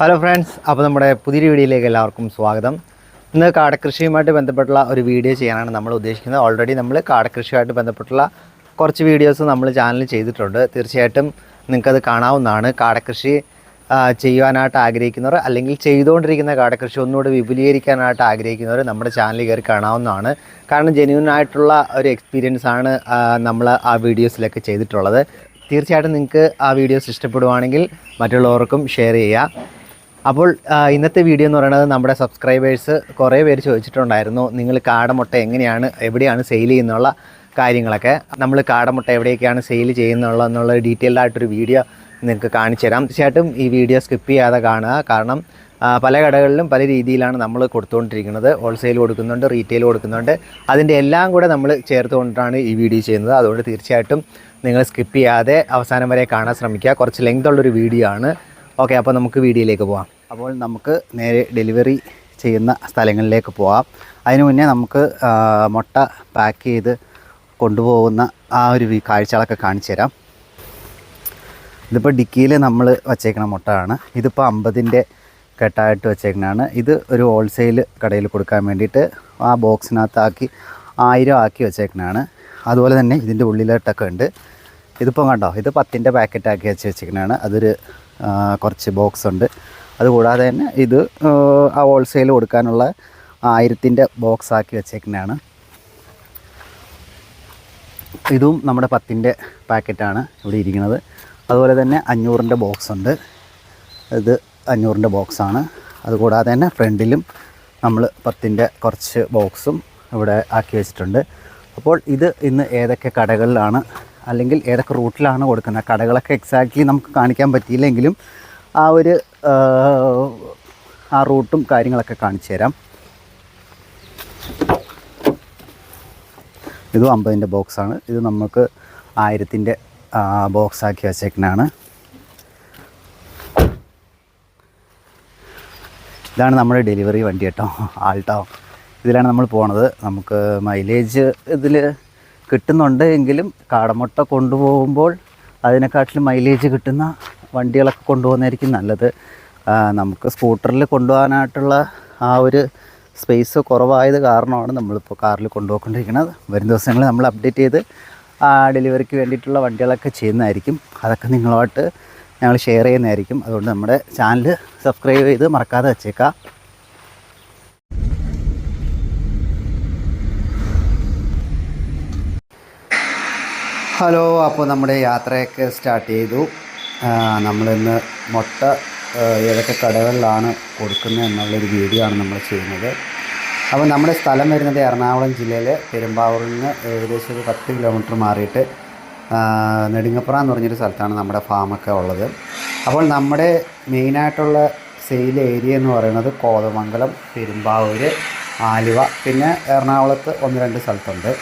Hello friends അപ്പോൾ നമ്മുടെ പുതിയ വീഡിയോയിലേക്ക് എല്ലാവർക്കും സ്വാഗതം. ഇന്ന് കാടകൃഷിയുമായിട്ട് ബന്ധപ്പെട്ടുള്ള ഒരു വീഡിയോ ചെയ്യാനാണ് നമ്മൾ ഉദ്ദേശിക്കുന്നത്. ഓൾറെഡി നമ്മൾ കാടകൃഷിയുമായിട്ട് ബന്ധപ്പെട്ടുള്ള കുറച്ച് വീഡിയോസ് നമ്മൾ ചാനലിൽ ചെയ്തിട്ടുണ്ട്. തീർച്ചയായിട്ടും നിങ്ങൾക്കത് കാണാവുന്നതാണ്. കാടകൃഷി ചെയ്യുവാനായിട്ട് ആഗ്രഹിക്കുന്നവർ അല്ലെങ്കിൽ ചെയ്തുകൊണ്ടിരിക്കുന്ന കാടകൃഷി ഒന്നുകൂടി വിപുലീകരിക്കാനായിട്ട് ആഗ്രഹിക്കുന്നവർ നമ്മുടെ ചാനലിൽ കയറി കാണാവുന്നതാണ്. കാരണം ജെന്യൂൻ ആയിട്ടുള്ള ഒരു എക്സ്പീരിയൻസ് ആണ് നമ്മൾ ആ വീഡിയോസിലൊക്കെ ചെയ്തിട്ടുള്ളത്. തീർച്ചയായിട്ടും നിങ്ങൾക്ക് ആ വീഡിയോസ് ഇഷ്ടപ്പെടുവാണെങ്കിൽ മറ്റുള്ളവർക്കും ഷെയർ ചെയ്യുക. അപ്പോൾ ഇന്നത്തെ വീഡിയോ എന്ന് പറയുന്നത് നമ്മുടെ സബ്സ്ക്രൈബേഴ്സ് കുറേ പേര് ചോദിച്ചിട്ടുണ്ടായിരുന്നു നിങ്ങൾ കാടമുട്ട എങ്ങനെയാണ് എവിടെയാണ് സെയിൽ ചെയ്യുന്നുള്ള കാര്യങ്ങളൊക്കെ? നമ്മൾ കാടമുട്ട എവിടെയൊക്കെയാണ് സെയിൽ ചെയ്യുന്നുള്ള എന്നുള്ള ഡീറ്റെയിൽഡ് ആയിട്ടൊരു വീഡിയോ നിങ്ങൾക്ക് കാണിച്ചു തരാം. തീർച്ചയായിട്ടും ഈ വീഡിയോ സ്കിപ്പ് ചെയ്യാതെ കാണുക. കാരണം പല കടകളിലും പല രീതിയിലാണ് നമ്മൾ കൊടുത്തുകൊണ്ടിരിക്കുന്നത്. ഹോൾസെയിൽ കൊടുക്കുന്നുണ്ട് റീറ്റെയിൽ കൊടുക്കുന്നുണ്ട്. അതിന്റെ എല്ലാം കൂടെ നമ്മൾ ചേർത്തുകൊണ്ടാണ് ഈ വീഡിയോ ചെയ്യുന്നത്. അതുകൊണ്ട് തീർച്ചയായിട്ടും നിങ്ങൾ സ്കിപ്പ് ചെയ്യാതെ അവസാനം വരെ കാണാൻ ശ്രമിക്കുക. കുറച്ച് ലെങ്ത് ഉള്ളൊരു വീഡിയോ ആണ്. ഓക്കെ അപ്പോൾ നമുക്ക് വീഡിയോയിലേക്ക് പോവാം. അപ്പോൾ നമുക്ക് നേരെ ഡെലിവറി ചെയ്യുന്ന സ്ഥലങ്ങളിലേക്ക് പോവാം. അതിനു മുന്നേ നമുക്ക് മുട്ട പാക്ക് ചെയ്ത് കൊണ്ടുപോകുന്ന ആ ഒരു കാഴ്ചകളൊക്കെ കാണിച്ചു തരാം. ഇതിപ്പോൾ ഡിക്കിയിൽ നമ്മൾ വച്ചേക്കണ മുട്ടയാണ്. ഇതിപ്പോൾ അമ്പതിന്റെ കെട്ടായിട്ട് വെച്ചേക്കണതാണ്. ഇത് ഒരു ഹോൾസെയിൽ കടയിൽ കൊടുക്കാൻ വേണ്ടിയിട്ട് ആ ബോക്സിനകത്താക്കി ആയിരം ആക്കി വെച്ചേക്കണതാണ്. അതുപോലെ തന്നെ ഇതിന്റെ ഉള്ളിലോട്ടൊക്കെ ഉണ്ട്. ഇതിപ്പോൾ കണ്ടോ ഇത് പത്തിന്റെ പാക്കറ്റാക്കി വെച്ച് വെച്ചേക്കണതാണ്. അതൊരു കുറച്ച് ബോക്സ് ഉണ്ട്. അതുകൂടാതെ തന്നെ ഇത് ആ, ഹോൾസെയിൽ കൊടുക്കാനുള്ള ആയിരത്തിന്റെ ബോക്സ് ആക്കി വെച്ചേക്കുന്നതാണ്. ഇതും നമ്മുടെ പത്തിന്റെ പാക്കറ്റാണ് ഇവിടെ ഇരിക്കുന്നത്. അതുപോലെ തന്നെ അഞ്ഞൂറിന്റെ ബോക്സ് ഉണ്ട്. ഇത് അഞ്ഞൂറിന്റെ ബോക്സാണ് അതുകൂടാതെ തന്നെ ഫ്രണ്ടിലും നമ്മൾ പത്തിന്റെ കുറച്ച് ബോക്സും ഇവിടെ ആക്കി വെച്ചിട്ടുണ്ട്. അപ്പോൾ ഇത് ഇന്ന് ഏതൊക്കെ കടകളിലാണ് അല്ലെങ്കിൽ ഏതൊക്കെ റൂട്ടിലാണ് കൊടുക്കുന്നത്. കടകളൊക്കെ എക്സാക്ട്ലി നമുക്ക് കാണിക്കാൻ പറ്റിയില്ലെങ്കിലും ആ ഒരു ആ, റൂട്ടും കാര്യങ്ങളൊക്കെ കാണിച്ചു തരാം. ഇതും അമ്പതിന്റെ ബോക്സാണ് ഇത് നമുക്ക് ആയിരത്തിന്റെ ബോക്സ് ആക്കി വെച്ചേക്കുന്നതാണ് ഇതാണ് നമ്മുടെ ഡെലിവറി വണ്ടി കേട്ടോ. ആൾട്ടോ. ഇതിലാണ് നമ്മൾ പോണത്. നമുക്ക് മൈലേജ് ഇതിൽ കിട്ടുന്നുണ്ട് എങ്കിലും കാടമുട്ട കൊണ്ടുപോകുമ്പോൾ അതിനെക്കാട്ടിലും മൈലേജ് കിട്ടുന്ന വണ്ടികളൊക്കെ കൊണ്ടുപോകുന്നതായിരിക്കും നല്ലത്. നമുക്ക് സ്കൂട്ടറിൽ കൊണ്ടുപോകാനായിട്ടുള്ള ആ ഒരു സ്പേസ് കുറവായത് കാരണമാണ് നമ്മളിപ്പോൾ കാറിൽ കൊണ്ടുപോയിക്കൊണ്ടിരിക്കുന്നത്. വരും ദിവസങ്ങളിൽ നമ്മൾ അപ്ഡേറ്റ് ചെയ്ത് ആ ഡെലിവറിക്ക് വേണ്ടിയിട്ടുള്ള വണ്ടികളൊക്കെ ചെയ്യുന്നതായിരിക്കും. അതൊക്കെ നിങ്ങളുമായിട്ട് ഞങ്ങൾ ഷെയർ ചെയ്യുന്നതായിരിക്കും. അതുകൊണ്ട് നമ്മുടെ ചാനൽ സബ്സ്ക്രൈബ് ചെയ്ത് മറക്കാതെ വെച്ചേക്കാം ഹലോ അപ്പോൾ നമ്മുടെ യാത്രയൊക്കെ സ്റ്റാർട്ട് ചെയ്തു. നമ്മളിന്ന് മുട്ട ഏതൊക്കെ കടകളിലാണ് കൊടുക്കുന്നത് എന്നുള്ളൊരു വീഡിയോ ആണ് നമ്മൾ ചെയ്യുന്നത്. അപ്പോൾ നമ്മുടെ സ്ഥലം വരുന്നത് എറണാകുളം ജില്ലയിലെ പെരുമ്പാവൂരിൽ നിന്ന് ഏകദേശം ഒരു പത്ത് കിലോമീറ്റർ മാറിയിട്ട് നെടുങ്ങപ്പുറ എന്ന് പറഞ്ഞൊരു സ്ഥലത്താണ് നമ്മുടെ ഫാമൊക്കെ ഉള്ളത്. അപ്പോൾ നമ്മുടെ മെയിനായിട്ടുള്ള സെയിൽ ഏരിയ എന്ന് പറയുന്നത് കോതമംഗലം പെരുമ്പാവൂർ ആലുവ പിന്നെ എറണാകുളത്ത് ഒന്ന് രണ്ട് സ്ഥലത്തുണ്ട്.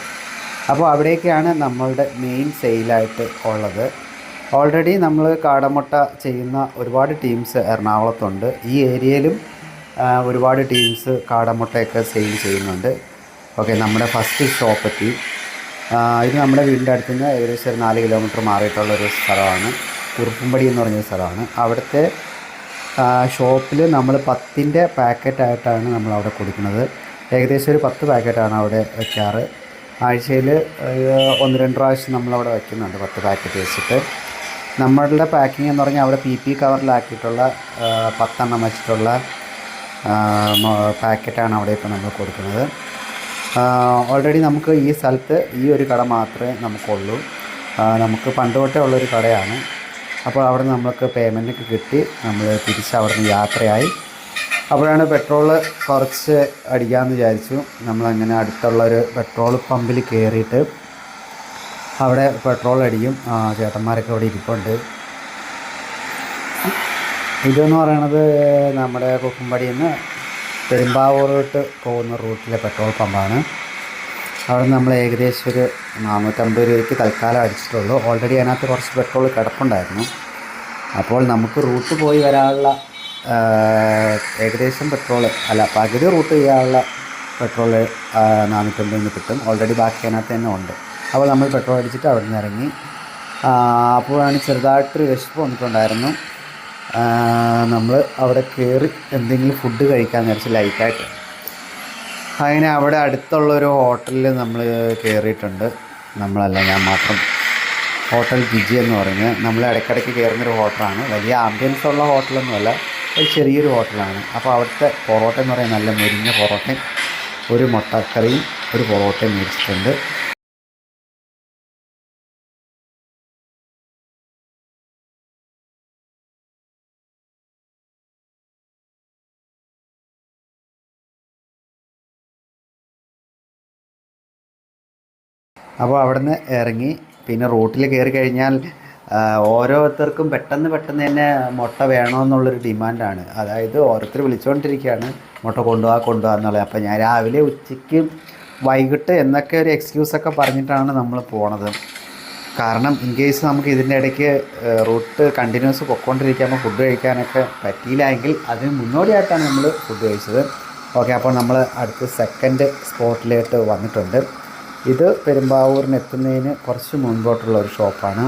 അപ്പോൾ അവിടേക്കാണ് നമ്മളുടെ മെയിൻ സെയിലായിട്ട് ഉള്ളത്. ഓൾറെഡി നമ്മൾ കാടമുട്ട ചെയ്യുന്ന ഒരുപാട് ടീംസ് എറണാകുളത്തുണ്ട്. ഈ ഏരിയയിലും ഒരുപാട് ടീംസ് കാടമുട്ടയൊക്കെ സെയിൽ ചെയ്യുന്നുണ്ട്. ഓക്കെ നമ്മുടെ ഫസ്റ്റ് ഷോപ്പ് എത്തി. ഇത് നമ്മുടെ വീടിന്റെ അടുത്ത് നിന്ന് ഏകദേശം ഒരു നാല് കിലോമീറ്റർ മാറിയിട്ടുള്ള ഒരു സ്ഥലമാണ്. കുറുപ്പുംപടി എന്ന് പറഞ്ഞൊരു സ്ഥലമാണ്. അവിടുത്തെ ഷോപ്പിൽ നമ്മൾ പത്തിന്റെ പാക്കറ്റായിട്ടാണ് നമ്മൾ അവിടെ കൊടുക്കുന്നത്. ഏകദേശം ഒരു പത്ത് പാക്കറ്റാണ് അവിടെ വെക്കാറ്. ആഴ്ചയിൽ ഒന്ന് രണ്ട് പ്രാവശ്യം നമ്മളവിടെ വയ്ക്കുന്നുണ്ട് പത്ത് പാക്കറ്റ് വെച്ചിട്ട്. നമ്മളുടെ പാക്കിംഗ് എന്ന് പറഞ്ഞാൽ അവിടെ പി പി കവറിലാക്കിയിട്ടുള്ള പത്തെണ്ണം വെച്ചിട്ടുള്ള പാക്കറ്റാണ് അവിടെ ഇപ്പോൾ നമ്മൾ കൊടുക്കുന്നത്. ഓൾറെഡി നമുക്ക് ഈ സ്ഥലത്ത് ഈ ഒരു കട മാത്രമേ നമുക്കുള്ളൂ. നമുക്ക് പണ്ട് തൊട്ടേ ഉള്ളൊരു കടയാണ്. അപ്പോൾ അവിടെ നമ്മൾക്ക് പേയ്മെന്റൊക്കെ കിട്ടി. നമ്മൾ തിരിച്ച് അവിടെ നിന്ന് യാത്രയായി. അപ്പോഴാണ് പെട്രോൾ കുറച്ച് അടിക്കാമെന്ന് വിചാരിച്ചു. നമ്മളങ്ങനെ അടുത്തുള്ളൊരു പെട്രോൾ പമ്പിൽ കയറിയിട്ട് അവിടെ പെട്രോൾ അടിക്കും. ചേട്ടന്മാരൊക്കെ അവിടെ ഇരിപ്പുണ്ട്. ഇതെന്ന് പറയണത് നമ്മുടെ കുക്കുംപടിയിൽ നിന്ന് പെരുമ്പാവൂരോട്ട് പോകുന്ന റൂട്ടിലെ പെട്രോൾ പമ്പാണ് അവിടെ നമ്മൾ ഏകദേശം ഒരു നാനൂറ്റമ്പത് രൂപയ്ക്ക് തൽക്കാലം അടിച്ചിട്ടുള്ളൂ. ഓൾറെഡി അതിനകത്ത് കുറച്ച് പെട്രോൾ കിടപ്പുണ്ടായിരുന്നു. അപ്പോൾ നമുക്ക് റൂട്ട് പോയി വരാനുള്ള ഏകദേശം പെട്രോൾ അല്ല പകുതി റൂട്ട് ചെയ്യാനുള്ള പെട്രോൾ നാനൂറ്റമ്പതിന് കിട്ടും. ഓൾറെഡി ബാക്കി അതിനകത്ത് തന്നെ ഉണ്ട്. അപ്പോൾ നമ്മൾ പെട്രോൾ അടിച്ചിട്ട് അവിടെ നിന്ന് ഇറങ്ങി അപ്പോഴാണ് ചെറുതായിട്ടൊരു വിശപ്പ് വന്നിട്ടുണ്ടായിരുന്നു. നമ്മൾ അവിടെ കയറി എന്തെങ്കിലും ഫുഡ് കഴിക്കാൻ വിചാരിച്ച് ലൈറ്റായിട്ട് അങ്ങനെ അവിടെ അടുത്തുള്ളൊരു ഹോട്ടലിൽ നമ്മൾ കയറിയിട്ടുണ്ട് നമ്മളല്ല ഞാൻ മാത്രം. ഹോട്ടൽ ഗിജി എന്ന് പറഞ്ഞ് നമ്മൾ ഇടയ്ക്കിടയ്ക്ക് കയറുന്നൊരു ഹോട്ടലാണ് വലിയ ആംബിയൻസ് ഉള്ള ഹോട്ടലൊന്നുമല്ല ഒരു ചെറിയൊരു ഹോട്ടലാണ്. അപ്പോൾ അവിടുത്തെ പൊറോട്ട എന്ന് പറയുന്നത് നല്ല മുരിഞ്ഞ പൊറോട്ടയും ഒരു മുട്ടക്കറിയും ഒരു പൊറോട്ടയും മേടിച്ചിട്ടുണ്ട്. അപ്പോൾ അവിടുന്ന് ഇറങ്ങി പിന്നെ റോട്ടിൽ കയറി കഴിഞ്ഞാൽ ഓരോരുത്തർക്കും പെട്ടെന്ന് പെട്ടെന്ന് തന്നെ മുട്ട വേണമെന്നുള്ളൊരു ഡിമാൻഡാണ്. അതായത് ഓരോരുത്തർ വിളിച്ചുകൊണ്ടിരിക്കുകയാണ് മുട്ട കൊണ്ടുപോകാൻ കൊണ്ടുപോകാൻ എന്നുള്ളത്. അപ്പോൾ ഞാൻ രാവിലെ ഉച്ചയ്ക്ക് വൈകിട്ട് എന്നൊക്കെ ഒരു എക്സ്ക്യൂസൊക്കെ പറഞ്ഞിട്ടാണ് നമ്മൾ പോണത്. കാരണം ഇൻ കേസ് നമുക്ക് ഇതിന്റെ ഇടയ്ക്ക് റൂട്ട് കണ്ടിന്യൂസ് പൊക്കോണ്ടിരിക്കുമ്പോൾ ഫുഡ് കഴിക്കാനൊക്കെ പറ്റിയില്ല എങ്കിൽ അതിന് മുന്നോടിയായിട്ടാണ് നമ്മൾ ഫുഡ് കഴിച്ചത്. ഓക്കെ അപ്പോൾ നമ്മൾ അടുത്ത സെക്കൻഡ് സ്പോട്ടിലേക്ക് വന്നിട്ടുണ്ട്. ഇത് പെരുമ്പാവൂരിന് എത്തുന്നതിന് കുറച്ച് മുൻപോട്ടുള്ള ഒരു ഷോപ്പാണ്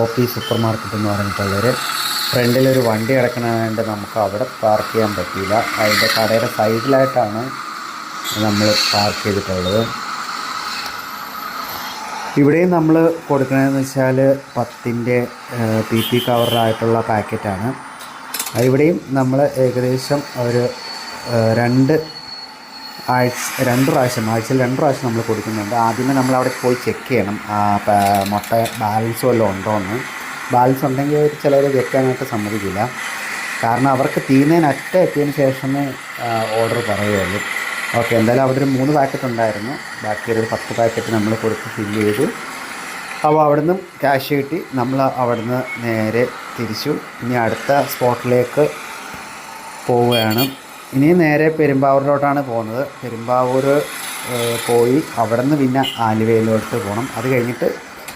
ഒ പി സൂപ്പർ മാർക്കറ്റ് എന്ന് പറഞ്ഞിട്ടുള്ളൊരു ഫ്രണ്ടിലൊരു വണ്ടി കിടക്കണതുകൊണ്ട് നമുക്ക് അവിടെ പാർക്ക് ചെയ്യാൻ പറ്റിയില്ല. അതിന്റെ കടയുടെ സൈഡിലായിട്ടാണ് നമ്മൾ പാർക്ക് ചെയ്തിട്ടുള്ളത്. ഇവിടെയും നമ്മൾ കൊടുക്കണതെന്ന് വെച്ചാൽ പത്തിന്റെ പി പി കവറിലായിട്ടുള്ള പാക്കറ്റാണ്. ഇവിടെയും നമ്മൾ ഏകദേശം ഒരു രണ്ട് ആഴ്ച രണ്ട് പ്രാവശ്യം ആഴ്ചയിൽ രണ്ട് പ്രാവശ്യം നമ്മൾ കൊടുക്കുന്നുണ്ട്. ആദ്യമേ നമ്മൾ അവിടെ പോയി ചെക്ക് ചെയ്യണം. മുട്ട ബാലൻസ് വല്ലതും ഉണ്ടോ എന്ന്. ബാലൻസ് ഉണ്ടെങ്കിൽ അവർ ചിലർ വെക്കാനായിട്ട് സമ്മതിക്കില്ല. കാരണം അവർക്ക് തീരുന്നതിന് അറ്റ എത്തിയതിന് ശേഷമേ ഓർഡർ പറയുള്ളൂ ഓക്കെ എന്തായാലും അവിടെ മൂന്ന് പാക്കറ്റ് ഉണ്ടായിരുന്നു. ബാക്കി ഒരു പത്ത് പാക്കറ്റ് നമ്മൾ കൊടുത്ത് ഫില്ല് ചെയ്തു. അപ്പോൾ അവിടുന്ന് ക്യാഷ് കിട്ടി. നമ്മൾ അവിടുന്ന് നേരെ തിരിച്ചു. ഇനി അടുത്ത സ്പോട്ടിലേക്ക് പോവുകയാണ്. ഇനി നേരെ പെരുമ്പാവൂരിലോട്ടാണ് പോകുന്നത്. പെരുമ്പാവൂർ പോയി അവിടെ നിന്ന് പിന്നെ ആലുവയിലോട്ട് പോകണം അത് കഴിഞ്ഞിട്ട്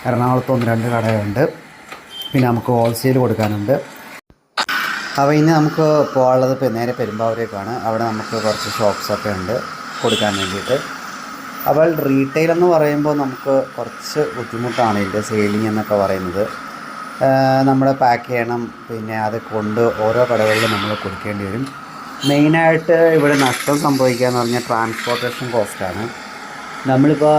എറണാകുളത്ത് ഒന്ന് രണ്ട് കടയുണ്ട്. പിന്നെ നമുക്ക് ഹോൾസെയിൽ കൊടുക്കാനുണ്ട്. അപ്പോൾ ഇനി നമുക്ക് പോകാനുള്ളത് നേരെ പെരുമ്പാവൂരേക്കാണ്. അവിടെ നമുക്ക് കുറച്ച് ഷോപ്സൊക്കെ ഉണ്ട് കൊടുക്കാൻ വേണ്ടിയിട്ട്. അപ്പോൾ റീറ്റെയിൽ എന്ന് പറയുമ്പോൾ നമുക്ക് കുറച്ച് ബുദ്ധിമുട്ടാണ് ഇതിന്റെ സെയിലിംഗ് എന്നൊക്കെ പറയുന്നത്. നമ്മൾ പാക്ക് ചെയ്യണം പിന്നെ അത് കൊണ്ട് ഓരോ കടകളിലും നമ്മൾ കൊടുക്കേണ്ടി വരും. മെയിനായിട്ട് ഇവിടെ നഷ്ടം സംഭവിക്കുക എന്ന് പറഞ്ഞാൽ ട്രാൻസ്പോർട്ടേഷൻ കോസ്റ്റാണ് നമ്മളിപ്പോൾ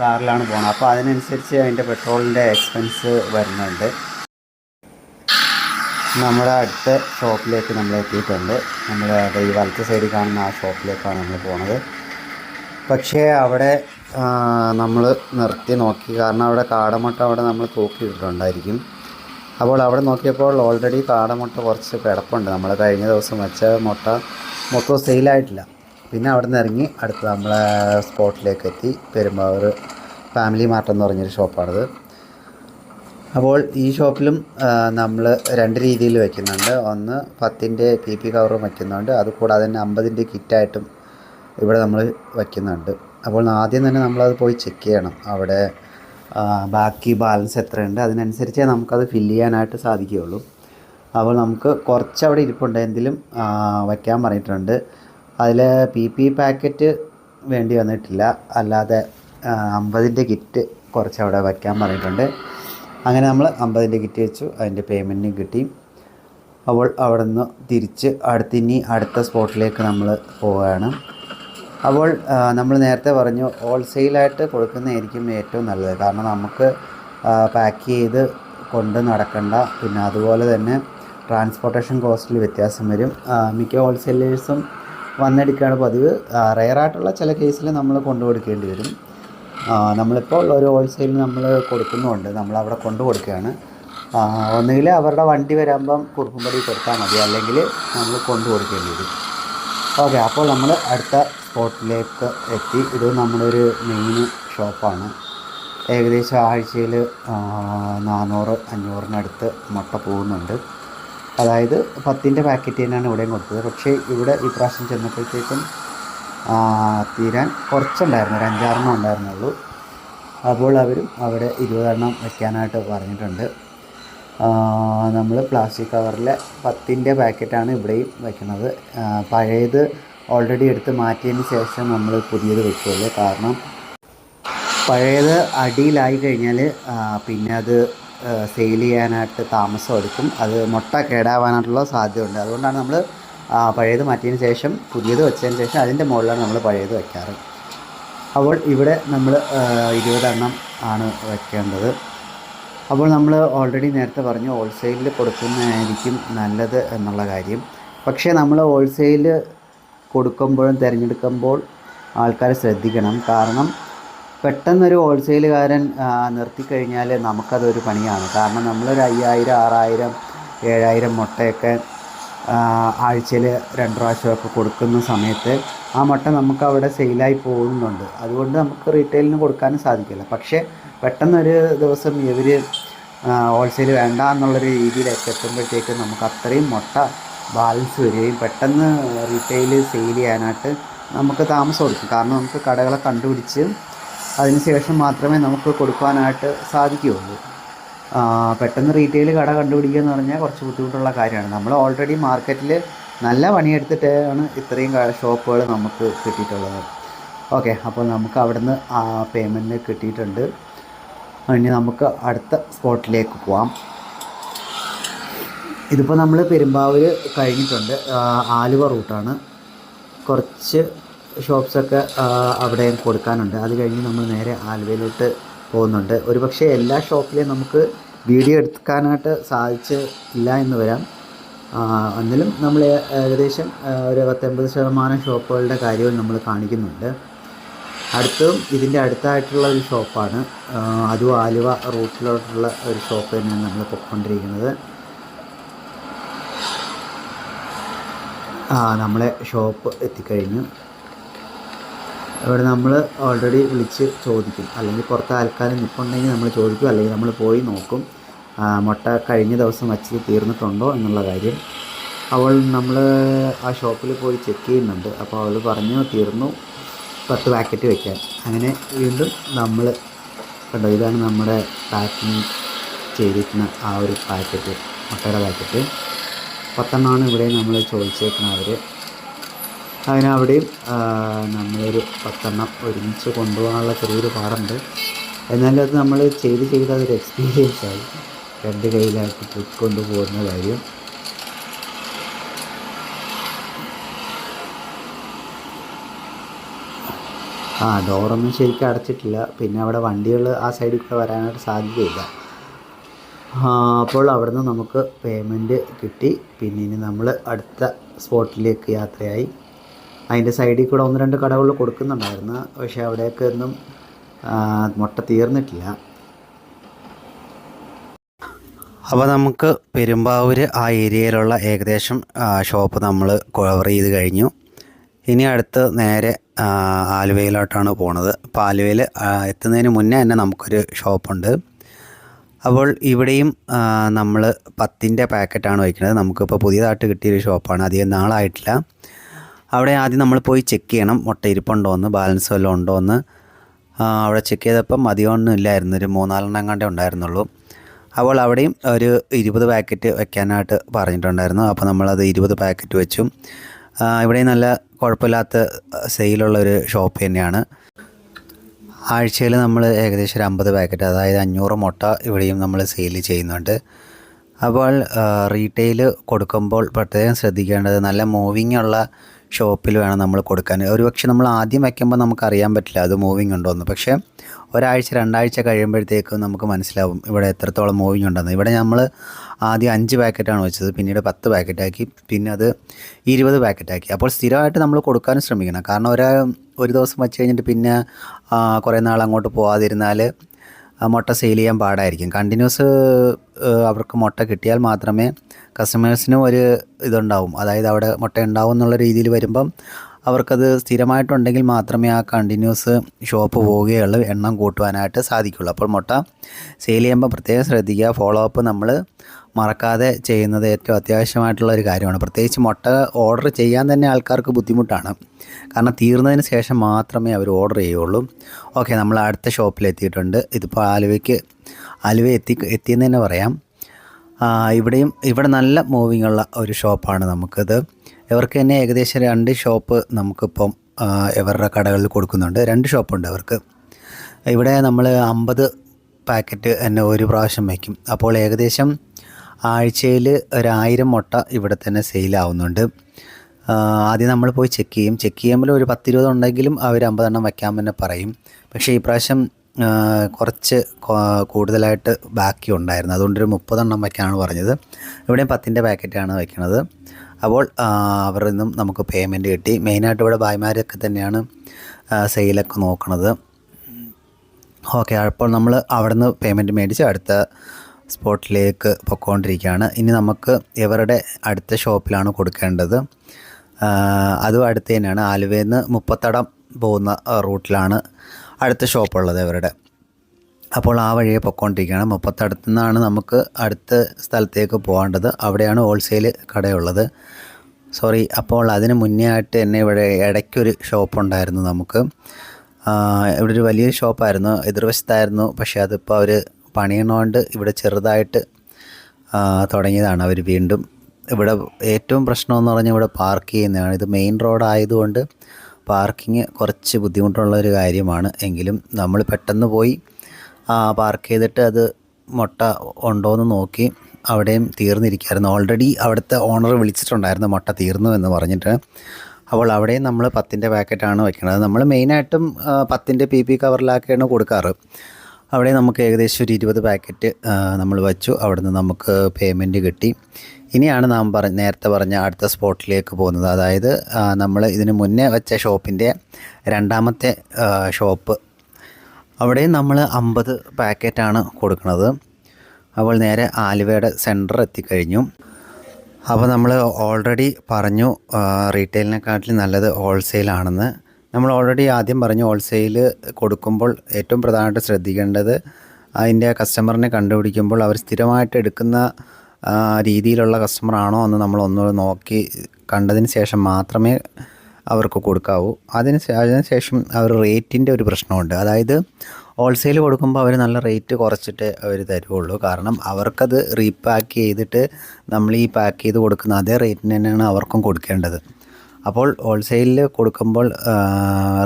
കാറിലാണ് പോകുന്നത് അപ്പോൾ അതിനനുസരിച്ച് അതിന്റെ പെട്രോളിന്റെ എക്സ്പെൻസ് വരുന്നുണ്ട്. നമ്മുടെ അടുത്ത ഷോപ്പിലേക്ക് നമ്മൾ എത്തിയിട്ടുണ്ട്. നമ്മൾ ഈ വലത്ത് സൈഡിൽ കാണുന്ന ആ ഷോപ്പിലേക്കാണ് നമ്മൾ പോണത്. പക്ഷേ അവിടെ നമ്മൾ നിർത്തി നോക്കി. കാരണം അവിടെ കാടമുട്ട അവിടെ നമ്മൾ തൂക്കിയിട്ടുണ്ടായിരിക്കും അപ്പോൾ അവിടെ നോക്കിയപ്പോൾ ഓൾറെഡി കാടമുട്ട കുറച്ച് കിടപ്പുണ്ട്. നമ്മൾ കഴിഞ്ഞ ദിവസം വെച്ച മുട്ട മൊത്തം സെയിലായിട്ടില്ല പിന്നെ അവിടെ നിന്ന് ഇറങ്ങി അടുത്ത് നമ്മളെ സ്പോട്ടിലേക്ക് എത്തി. പെരുമ്പാവൂർ ഫാമിലി മാർട്ട് എന്ന് പറഞ്ഞൊരു ഷോപ്പാണിത് അപ്പോൾ ഈ ഷോപ്പിലും നമ്മൾ രണ്ട് രീതിയിൽ വയ്ക്കുന്നുണ്ട് ഒന്ന് പത്തിന്റെ പി പി കവറും വയ്ക്കുന്നുണ്ട് അതുകൂടാതെ തന്നെ അമ്പതിന്റെ കിറ്റായിട്ടും ഇവിടെ നമ്മൾ വയ്ക്കുന്നുണ്ട് അപ്പോൾ ആദ്യം തന്നെ നമ്മളത് പോയി ചെക്ക് ചെയ്യണം. അവിടെ ബാക്കി ബാലൻസ് എത്രയുണ്ട്? അതിനനുസരിച്ചേ നമുക്കത് ഫില്ല് ചെയ്യാനായിട്ട് സാധിക്കുകയുള്ളൂ. അപ്പോൾ നമുക്ക് കുറച്ച് അവിടെ ഇരിപ്പുണ്ട് എന്തെങ്കിലും ആ, വയ്ക്കാൻ പറഞ്ഞിട്ടുണ്ട്. അതിൽ പി പി പാക്കറ്റ് വേണ്ടി വന്നിട്ടില്ല. അല്ലാതെ അമ്പതിന്റെ കിറ്റ് കുറച്ച് അവിടെ വയ്ക്കാൻ പറഞ്ഞിട്ടുണ്ട്. അങ്ങനെ നമ്മൾ അമ്പതിന്റെ കിറ്റ് വെച്ചു. അതിന്റെ പേയ്മെന്റും കിട്ടി. അപ്പോൾ അവിടെ നിന്ന് തിരിച്ച് അടുത്തിനി അടുത്ത സ്പോട്ടിലേക്ക് നമ്മൾ പോവുകയാണ്. അപ്പോൾ നമ്മൾ നേരത്തെ പറഞ്ഞു ഹോൾസെയിലായിട്ട് കൊടുക്കുന്നതായിരിക്കും ഏറ്റവും നല്ലത്. കാരണം നമുക്ക് പാക്ക് ചെയ്ത് കൊണ്ട് നടക്കണ്ട. പിന്നെ അതുപോലെ തന്നെ ട്രാൻസ്പോർട്ടേഷൻ കോസ്റ്റിൽ വ്യത്യാസം വരും. മിക്ക ഹോൾസെയിലേഴ്സും വന്നെടുക്കുകയാണ് പതിവ്. റെയറായിട്ടുള്ള ചില കേസിൽ നമ്മൾ കൊണ്ടു കൊടുക്കേണ്ടി വരും. നമ്മളിപ്പോൾ ഒരു ഹോൾസെയിൽ നമ്മൾ കൊടുക്കുന്നുണ്ട്. നമ്മളവിടെ കൊണ്ടു കൊടുക്കുകയാണ്. ഒന്നുകിൽ അവരുടെ വണ്ടി വരുമ്പം കുറുപ്പുംപടി കൊടുത്താൽ മതി. അല്ലെങ്കിൽ നമ്മൾ കൊണ്ടു കൊടുക്കേണ്ടി വരും. ഓക്കെ അപ്പോൾ നമ്മൾ അടുത്ത സ്പോട്ടിലേക്ക് എത്തി. ഇത് നമ്മുടെ ഒരു മെയിൻ ഷോപ്പാണ് ഏകദേശം ആഴ്ചയിൽ നാനൂറ് അഞ്ഞൂറിനടുത്ത് മുട്ട പോകുന്നുണ്ട്. അതായത് പത്തിന്റെ പാക്കറ്റ് തന്നെയാണ് ഇവിടെയും കൊടുത്തത്. പക്ഷേ ഇവിടെ ഈ പ്രാവശ്യം ചെന്നപ്പോഴത്തേക്കും തീരാൻ കുറച്ചുണ്ടായിരുന്നു. ഒരു അഞ്ചാറെണ്ണം ഉണ്ടായിരുന്നുള്ളൂ. അപ്പോൾ അവരും അവിടെ ഇരുപതെണ്ണം വയ്ക്കാനായിട്ട് പറഞ്ഞിട്ടുണ്ട്. നമ്മൾ പ്ലാസ്റ്റിക് കവറിലെ പത്തിന്റെ പാക്കറ്റാണ് ഇവിടെയും വയ്ക്കുന്നത് പഴയത് ഓൾറെഡി എടുത്ത് മാറ്റിയതിന് ശേഷം നമ്മൾ പുതിയത് വെക്കുകയുള്ളൂ കാരണം പഴയത് അടിയിലായി കഴിഞ്ഞാൽ പിന്നെ അത് സെയിൽ ചെയ്യാനായിട്ട് താമസം എടുക്കും. അത് മുട്ട കേടാവാനായിട്ടുള്ള സാധ്യതയുണ്ട്. അതുകൊണ്ടാണ് നമ്മൾ പഴയത് മാറ്റിയതിന് ശേഷം പുതിയത് വെച്ചതിന് ശേഷം അതിന്റെ മുകളിലാണ് നമ്മൾ പഴയത് വയ്ക്കാറ് അപ്പോൾ ഇവിടെ നമ്മൾ ഇരുപതെണ്ണം ആണ് വയ്ക്കേണ്ടത് അപ്പോൾ നമ്മൾ ഓൾറെഡി നേരത്തെ പറഞ്ഞു ഹോൾസെയിലിൽ കൊടുക്കുന്നതായിരിക്കും നല്ലത് എന്നുള്ള കാര്യം. പക്ഷേ നമ്മൾ ഹോൾസെയിൽ കൊടുക്കുമ്പോഴും തിരഞ്ഞെടുക്കുമ്പോൾ ആൾക്കാർ ശ്രദ്ധിക്കണം. കാരണം പെട്ടെന്നൊരു ഹോൾസെയിലുകാരൻ നിർത്തിക്കഴിഞ്ഞാൽ നമുക്കതൊരു പണിയാണ്. കാരണം നമ്മളൊരു അയ്യായിരം ആറായിരം ഏഴായിരം മുട്ടയൊക്കെ ആഴ്ചയിൽ രണ്ട് പ്രാവശ്യമൊക്കെ കൊടുക്കുന്ന സമയത്ത് ആ മുട്ട നമുക്ക് അവിടെ സെയിലായി പോകുന്നുണ്ട്. അതുകൊണ്ട് നമുക്ക് റീറ്റെയിലിന് കൊടുക്കാനും സാധിക്കില്ല. പക്ഷേ പെട്ടെന്നൊരു ദിവസം ഇവർ ഹോൾസെയിൽ വേണ്ട എന്നുള്ളൊരു രീതിയിലേക്ക് എത്തുമ്പോഴത്തേക്ക് നമുക്ക് അത്രയും മുട്ട ബാലൻസ് വരികയും പെട്ടെന്ന് റീറ്റെയിൽ സെയിൽ ചെയ്യാനായിട്ട് നമുക്ക് താമസം കൊടുക്കും കാരണം നമുക്ക് കടകളെ കണ്ടുപിടിച്ച് അതിനുശേഷം മാത്രമേ നമുക്ക് കൊടുക്കാനായിട്ട് സാധിക്കുകയുള്ളൂ. പെട്ടെന്ന് റീറ്റെയിൽ കട കണ്ടുപിടിക്കുക എന്ന് പറഞ്ഞാൽ കുറച്ച് ബുദ്ധിമുട്ടുള്ള കാര്യമാണ്. നമ്മൾ ഓൾറെഡി മാർക്കറ്റിൽ നല്ല പണിയെടുത്തിട്ടാണ് ഇത്രയും ഷോപ്പുകൾ നമുക്ക് കിട്ടിയിട്ടുള്ളത്. ഓക്കെ അപ്പോൾ നമുക്ക് അവിടുന്ന് ആ പേയ്മെന്റ് കിട്ടിയിട്ടുണ്ട്. ഇനി നമുക്ക് അടുത്ത സ്പോട്ടിലേക്ക് പോവാം. ഇതിപ്പോൾ നമ്മൾ പെരുമ്പാവൂർ കഴിഞ്ഞിട്ടുണ്ട്. ആലുവ റൂട്ടാണ്. കുറച്ച് ഷോപ്സൊക്കെ അവിടെ കൊടുക്കാനുണ്ട്. അത് കഴിഞ്ഞ് നമ്മൾ നേരെ ആലുവയിലോട്ട് പോകുന്നുണ്ട്. ഒരുപക്ഷെ എല്ലാ ഷോപ്പിലെയും നമുക്ക് വീഡിയോ എടുക്കാനായിട്ട് സാധിച്ചില്ല എന്ന് വരാം. എന്നാലും നമ്മൾ ഏകദേശം ഒരു പത്തൊമ്പത് ശതമാനം ഷോപ്പുകളുടെ കാര്യവും നമ്മൾ കാണിക്കുന്നുണ്ട്. അടുത്തും ഇതിന്റെ അടുത്തായിട്ടുള്ള ഒരു ഷോപ്പാണ് അതും ആലുവ റൂട്ടിലോട്ടുള്ള ഒരു ഷോപ്പ് തന്നെയാണ് നമ്മൾ പൊയ്ക്കൊണ്ടിരിക്കുന്നത് ആ നമ്മളെ ഷോപ്പ് എത്തിക്കഴിഞ്ഞു. അവിടെ നമ്മൾ ഓൾറെഡി വിളിച്ച് ചോദിക്കും. അല്ലെങ്കിൽ പുറത്ത് ആൾക്കാർ നിൽപ്പുണ്ടെങ്കിൽ നമ്മൾ ചോദിക്കും. അല്ലെങ്കിൽ നമ്മൾ പോയി നോക്കും. മുട്ട കഴിഞ്ഞ ദിവസം വച്ചത് തീർന്നിട്ടുണ്ടോ എന്നുള്ള കാര്യം. അവൾ നമ്മൾ ആ ഷോപ്പിൽ പോയി ചെക്ക് ചെയ്യുന്നുണ്ട്. അപ്പോൾ അവൾ പറഞ്ഞു തീർന്നു. പത്ത് പാക്കറ്റ് വയ്ക്കാൻ അങ്ങനെ വീണ്ടും നമ്മൾ കണ്ടോ ഇതാണ് നമ്മുടെ പാക്കിങ് ചെയ്തിരിക്കുന്ന ആ ഒരു പാക്കറ്റ് മുട്ടയുടെ പാക്കറ്റ് പത്തെണ്ണമാണ് ഇവിടെ നമ്മൾ ചോദിച്ചേക്കുന്നത് അവർ അതിനവിടെയും നമ്മളൊരു പത്തെണ്ണം ഒരുമിച്ച് കൊണ്ടുപോകാനുള്ള ചെറിയൊരു പാടുണ്ട്. എന്നാലും അത് നമ്മൾ ചെയ്ത് ചെയ്ത് അതൊരു എക്സ്പീരിയൻസ് ആയി. രണ്ട് കയ്യിലാക്കി ട്രിപ്പ് കൊണ്ടുപോകുന്ന കാര്യം. ആ ഡോറൊന്നും ശരിക്കും അടച്ചിട്ടില്ല. പിന്നെ അവിടെ വണ്ടികൾ ആ സൈഡിൽ കൂടെ വരാനായിട്ട് സാധ്യതയില്ല. അപ്പോൾ അവിടുന്ന് നമുക്ക് പേയ്മെന്റ് കിട്ടി. പിന്നെ ഇനി നമ്മൾ അടുത്ത സ്പോട്ടിലേക്ക് യാത്രയായി. അതിന്റെ സൈഡിൽ കൂടെ ഒന്ന് രണ്ട് കടകൾ കൊടുക്കുന്നുണ്ടായിരുന്നു. പക്ഷേ അവിടെയൊക്കെ ഒന്നും മുട്ട തീർന്നിട്ടില്ല. അപ്പോൾ നമുക്ക് പെരുമ്പാവൂർ ആ ഏരിയയിലുള്ള ഏകദേശം ഷോപ്പ് നമ്മൾ കവർ ചെയ്ത് കഴിഞ്ഞു. ഇനി അടുത്ത് നേരെ ആലുവയിലോട്ടാണ് പോണത്. അപ്പോൾ ആലുവയിൽ എത്തുന്നതിന് മുന്നേ തന്നെ നമുക്കൊരു ഷോപ്പുണ്ട് അപ്പോൾ ഇവിടെയും നമ്മൾ പത്തിന്റെ പാക്കറ്റാണ് വയ്ക്കുന്നത്. നമുക്കിപ്പോൾ പുതിയതായിട്ട് കിട്ടിയൊരു ഷോപ്പാണ്. അധികം നാളായിട്ടില്ല. അവിടെ ആദ്യം നമ്മൾ പോയി ചെക്ക് ചെയ്യണം. മുട്ട ഇരിപ്പുണ്ടോ എന്ന് ബാലൻസ് വല്ലതും ഉണ്ടോ എന്ന് അവിടെ ചെക്ക് ചെയ്തപ്പം അധികമൊന്നും ഇല്ലായിരുന്നു. ഒരു മൂന്നാലെണ്ണം കണ്ടേ ഉണ്ടായിരുന്നുള്ളൂ. അപ്പോൾ അവിടെയും ഒരു ഇരുപത് പാക്കറ്റ് വെക്കാനായിട്ട് പറഞ്ഞിട്ടുണ്ടായിരുന്നു. അപ്പോൾ നമ്മളത് ഇരുപത് പാക്കറ്റ് വെച്ചു. ഇവിടെ നല്ല കുഴപ്പമില്ലാത്ത സെയിലുള്ള ഒരു ഷോപ്പ് തന്നെയാണ്. ആഴ്ചയിൽ നമ്മൾ ഏകദേശം ഒരു അമ്പത് പാക്കറ്റ് അതായത് അഞ്ഞൂറ് മുട്ട ഇവിടെയും നമ്മൾ സെയിൽ ചെയ്യുന്നുണ്ട്. അപ്പോൾ റീറ്റെയിൽ കൊടുക്കുമ്പോൾ പ്രത്യേകം ശ്രദ്ധിക്കേണ്ടത് നല്ല മൂവിങ് ഉള്ള ഷോപ്പിൽ വേണം നമ്മൾ കൊടുക്കാൻ. ഒരുപക്ഷെ നമ്മൾ ആദ്യം വയ്ക്കുമ്പോൾ നമുക്കറിയാൻ പറ്റില്ല അത് മൂവിങ് ഉണ്ടോ എന്ന് പക്ഷേ ഒരാഴ്ച രണ്ടാഴ്ച കഴിയുമ്പോഴത്തേക്കും നമുക്ക് മനസ്സിലാവും ഇവിടെ എത്രത്തോളം മൂവിങ് ഉണ്ടെന്ന്. ഇവിടെ നമ്മൾ ആദ്യം അഞ്ച് പാക്കറ്റാണ് വെച്ചത് പിന്നീട് പത്ത് പാക്കറ്റാക്കി പിന്നെ അത് ഇരുപത് പാക്കറ്റാക്കി അപ്പോൾ സ്ഥിരമായിട്ട് നമ്മൾ കൊടുക്കാനും ശ്രമിക്കണം. കാരണം ഒരാ ഒരു ദിവസം വെച്ച് കഴിഞ്ഞിട്ട് പിന്നെ കുറേ നാൾ അങ്ങോട്ട് പോകാതിരുന്നാൽ മുട്ട സെയിൽ ചെയ്യാൻ പാടായിരിക്കും. കണ്ടിന്യൂസ് അവർക്ക് മുട്ട കിട്ടിയാൽ മാത്രമേ കസ്റ്റമേഴ്സിനും ഒരു ഇതുണ്ടാവും. അതായത് അവിടെ മുട്ട ഉണ്ടാവും എന്നുള്ള രീതിയിൽ വരുമ്പം അവർക്കത് സ്ഥിരമായിട്ടുണ്ടെങ്കിൽ മാത്രമേ ആ കണ്ടിന്യൂസ് ഷോപ്പ് പോവുകയുള്ളൂ എണ്ണം കൂട്ടുവാനായിട്ട് സാധിക്കുള്ളൂ. അപ്പോൾ മുട്ട സെയിൽ ചെയ്യുമ്പോൾ പ്രത്യേകം ശ്രദ്ധിക്കുക. ഫോളോ അപ്പ് നമ്മൾ മറക്കാതെ ചെയ്യുന്നത് ഏറ്റവും അത്യാവശ്യമായിട്ടുള്ള ഒരു കാര്യമാണ്. പ്രത്യേകിച്ച് മുട്ട ഓർഡർ ചെയ്യാൻ തന്നെ ആൾക്കാർക്ക് ബുദ്ധിമുട്ടാണ്. കാരണം തീർന്നതിന് ശേഷം മാത്രമേ അവർ ഓർഡർ ചെയ്യുള്ളൂ ഓക്കെ നമ്മൾ അടുത്ത ഷോപ്പിലെത്തിയിട്ടുണ്ട് ഇതിപ്പോൾ ആലുവയ്ക്ക് ആലുവ എത്തി എത്തിയെന്ന് തന്നെ പറയാം. ഇവിടെയും ഇവിടെ നല്ല മൂവിങ്ങുള്ള ഒരു ഷോപ്പാണ് നമുക്കിത്. ഇവർക്ക് തന്നെ ഏകദേശം രണ്ട് ഷോപ്പ് നമുക്കിപ്പം ഇവരുടെ കടകളിൽ കൊടുക്കുന്നുണ്ട്. രണ്ട് ഷോപ്പുണ്ട് അവർക്ക് ഇവിടെ നമ്മൾ അമ്പത് പാക്കറ്റ് തന്നെ ഒരു പ്രാവശ്യം വയ്ക്കും. അപ്പോൾ ഏകദേശം ആഴ്ചയിൽ ഒരായിരം മുട്ട ഇവിടെ തന്നെ സെയിലാവുന്നുണ്ട്. ആദ്യം നമ്മൾ പോയി ചെക്ക് ചെയ്യും. ചെക്ക് ചെയ്യുമ്പോൾ ഒരു പത്തിരുപത് ഉണ്ടെങ്കിലും അവർ അമ്പതെണ്ണം വയ്ക്കാൻ തന്നെ പറയും. പക്ഷേ ഈ പ്രാവശ്യം കുറച്ച് കൂടുതലായിട്ട് ബാക്കി ഉണ്ടായിരുന്നു. അതുകൊണ്ടൊരു മുപ്പതെണ്ണം വയ്ക്കാനാണ് പറഞ്ഞത്. ഇവിടെയും പത്തിന്റെ പാക്കറ്റാണ് വയ്ക്കുന്നത് അപ്പോൾ അവരിൽ നിന്നും നമുക്ക് പേയ്മെന്റ് കിട്ടി. മെയിനായിട്ട് ഇവിടെ ഭായിമാരൊക്കെ തന്നെയാണ് സെയിലൊക്കെ നോക്കുന്നത് ഓക്കെ അപ്പോൾ നമ്മൾ അവിടെ നിന്ന് പേയ്മെന്റ് മേടിച്ച് അടുത്ത സ്പോട്ടിലേക്ക് പൊയ്ക്കൊണ്ടിരിക്കുകയാണ് ഇനി നമുക്ക് ഇവരുടെ അടുത്ത ഷോപ്പിലാണ് കൊടുക്കേണ്ടത്. അതും അടുത്ത് തന്നെയാണ്. ആലുവയിൽ നിന്ന് മുപ്പത്തടം പോകുന്ന റൂട്ടിലാണ് അടുത്ത ഷോപ്പുള്ളത് ഇവരുടെ. അപ്പോൾ ആ വഴിയെ പൊയ്ക്കൊണ്ടിരിക്കുകയാണ് മുപ്പത്തടുത്തു നിന്നാണ് നമുക്ക് അടുത്ത സ്ഥലത്തേക്ക് പോകേണ്ടത്. അവിടെയാണ് ഹോൾസെയിൽ കടയുള്ളത്. സോറി അപ്പോൾ അതിന് മുന്നേ ആയിട്ട് തന്നെ ഇവിടെ ഇടയ്ക്കൊരു ഷോപ്പുണ്ടായിരുന്നു നമുക്ക്. ഇവിടെ ഒരു വലിയൊരു ഷോപ്പായിരുന്നു. എതിർവശത്തായിരുന്നു. പക്ഷേ അതിപ്പോൾ അവർ പണിയണോണ്ട് ഇവിടെ ചെറുതായിട്ട് തുടങ്ങിയതാണ് അവർ വീണ്ടും. ഇവിടെ ഏറ്റവും പ്രശ്നമെന്ന് പറഞ്ഞാൽ ഇവിടെ പാർക്ക് ചെയ്യുന്നതാണ്. ഇത് മെയിൻ റോഡ് ആയതുകൊണ്ട് പാർക്കിങ് കുറച്ച് ബുദ്ധിമുട്ടുള്ള ഒരു കാര്യമാണ്. എങ്കിലും നമ്മൾ പെട്ടെന്ന് പോയി പാർക്ക് ചെയ്തിട്ട് അത് മുട്ട ഉണ്ടോയെന്ന് നോക്കി അവിടെയും തീർന്നിരിക്കുകയായിരുന്നു. ഓൾറെഡി അവിടുത്തെ ഓണർ വിളിച്ചിട്ടുണ്ടായിരുന്നു മുട്ട തീർന്നു എന്ന് പറഞ്ഞിട്ട്. അപ്പോൾ അവിടെയും നമ്മൾ പത്തിന്റെ പാക്കറ്റാണ് വെക്കുന്നത്. നമ്മൾ മെയിനായിട്ടും പത്തിന്റെ പി പി കവറിലാക്കിയാണ് കൊടുക്കാറ്. അവിടെ നമുക്ക് ഏകദേശം ഒരു ഇരുപത് പാക്കറ്റ് നമ്മൾ വച്ചു. അവിടുന്ന് നമുക്ക് പേയ്മെന്റ് കിട്ടി. ഇനിയാണ് നാം പറഞ്ഞ നേരത്തെ പറഞ്ഞ അടുത്ത സ്പോട്ടിലേക്ക് പോകുന്നത്. അതായത് നമ്മൾ ഇതിന് മുന്നേ വെച്ച ഷോപ്പിന്റെ രണ്ടാമത്തെ ഷോപ്പ് അവിടെയും നമ്മൾ അമ്പത് പാക്കറ്റാണ് കൊടുക്കുന്നത്. അപ്പോൾ നേരെ ആലുവയുടെ സെന്റർ എത്തിക്കഴിഞ്ഞു. അപ്പോൾ നമ്മൾ ഓൾറെഡി പറഞ്ഞു റീറ്റെയിലിനെക്കാട്ടിലും നല്ലത് ഹോൾസെയിലാണെന്ന് നമ്മൾ ഓൾറെഡി ആദ്യം പറഞ്ഞു ഹോൾസെയിൽ കൊടുക്കുമ്പോൾ ഏറ്റവും പ്രധാനമായിട്ട് ശ്രദ്ധിക്കേണ്ടത് അതിന്റെ കസ്റ്റമറിനെ കണ്ടുപിടിക്കുമ്പോൾ അവർ സ്ഥിരമായിട്ട് എടുക്കുന്ന രീതിയിലുള്ള കസ്റ്റമർ ആണോ എന്ന് നമ്മൾ ഒന്നുകൂടെ നോക്കി കണ്ടതിന് ശേഷം മാത്രമേ അവർക്ക് കൊടുക്കാവൂ. അതിന് അതിനുശേഷം ശേഷം അവർ റേറ്റിന്റെ ഒരു പ്രശ്നമുണ്ട്. അതായത് ഹോൾസെയിൽ കൊടുക്കുമ്പോൾ അവർ നല്ല റേറ്റ് കുറച്ചിട്ട് അവർ തരുള്ളൂ കാരണം അവർക്കത് റീപാക്ക് ചെയ്തിട്ട് നമ്മൾ ഈ പാക്ക് ചെയ്ത് കൊടുക്കുന്ന അതേ റേറ്റിന് തന്നെയാണ് അവർക്കും കൊടുക്കേണ്ടത്. അപ്പോൾ ഹോൾസെയിലിൽ കൊടുക്കുമ്പോൾ